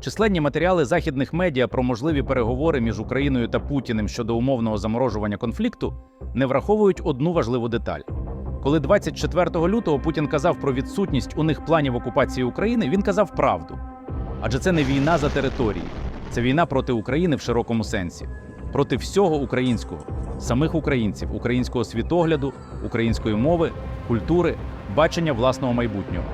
Численні матеріали західних медіа про можливі переговори між Україною та Путіним щодо умовного заморожування конфлікту не враховують одну важливу деталь. Коли 24 лютого Путін казав про відсутність у них планів окупації України, він казав правду. Адже це не війна за території, це війна проти України в широкому сенсі, проти всього українського, самих українців, українського світогляду, української мови, культури, бачення власного майбутнього.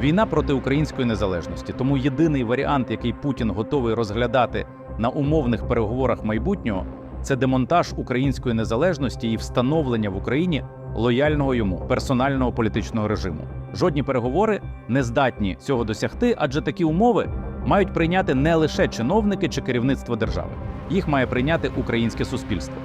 Війна проти української незалежності. Тому єдиний варіант, який Путін готовий розглядати на умовних переговорах майбутнього, це демонтаж української незалежності і встановлення в Україні лояльного йому персонального політичного режиму. Жодні переговори не здатні цього досягти, адже такі умови мають прийняти не лише чиновники чи керівництво держави, їх має прийняти українське суспільство.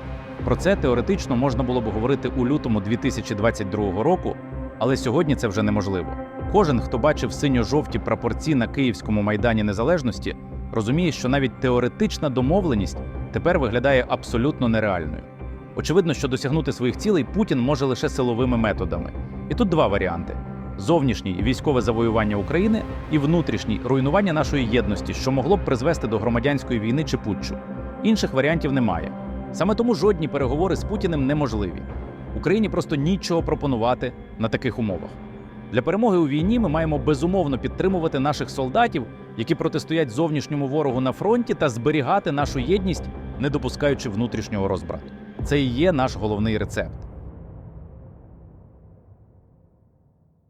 Про це теоретично можна було б говорити у лютому 2022 року, але сьогодні це вже неможливо. Кожен, хто бачив синьо-жовті прапорці на Київському майдані Незалежності, розуміє, що навіть теоретична домовленість тепер виглядає абсолютно нереальною. Очевидно, що досягнути своїх цілей Путін може лише силовими методами. І тут два варіанти: зовнішній військове завоювання України і внутрішній руйнування нашої єдності, що могло б призвести до громадянської війни чи путчу. Інших варіантів немає. Саме тому жодні переговори з Путіним неможливі. Україні просто нічого пропонувати на таких умовах. Для перемоги у війні ми маємо безумовно підтримувати наших солдатів, які протистоять зовнішньому ворогу на фронті, та зберігати нашу єдність, не допускаючи внутрішнього розбрату. Це і є наш головний рецепт.